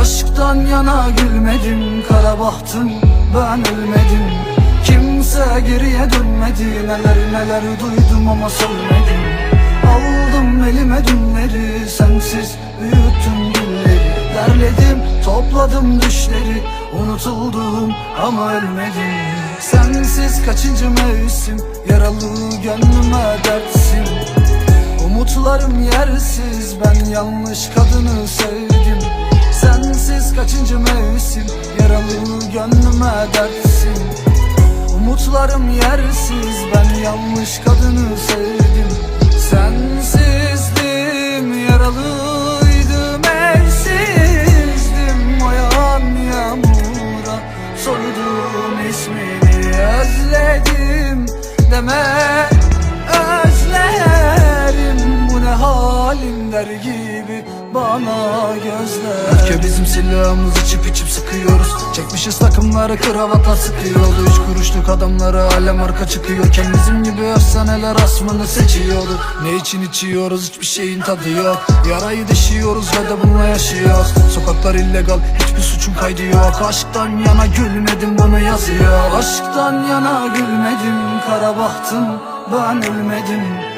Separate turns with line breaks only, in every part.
Aşktan yana gülmedim kara bahtım ben ölmedim. Kimse geriye dönmedi neler neler duydum ama söylemedim Aldım elime dünleri sensiz büyüttüm gülleri. Derledim topladım düşleri unutuldum ama ölmedim Sensiz kaçıncı mevsim? Yaralı gönlüme dertsin. Umutlarım yersiz ben yanlış kadını sevdim. Sensiz kaçıncı mevsim? Yaralı gönlüme dertsin. Umutlarım yersiz ben yanlış kadını sevdim. Sensizdim Mehmet der gibi bana gözler? Öfke bizim silahımız içip içip sıkıyoruz. Çekmişiz takımları kravatlar sıkıyordu Üç kuruşluk adamları alem arka çıkıyorken Bizim gibi efsaneler asmını seçiyordu. Ne için içiyoruz? Hiçbir şeyin tadı yok. Yarayı deşiyoruz ve de bununla yaşıyoruz. Sokaklar illegal hiçbir suçun kaydı yok. Aşktan yana gülmedim bunu yazıyor. Aşktan yana gülmedim kara bahtım ben ölmedim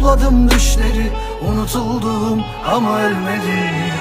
topladım düşleri Unutuldum ama ölmedim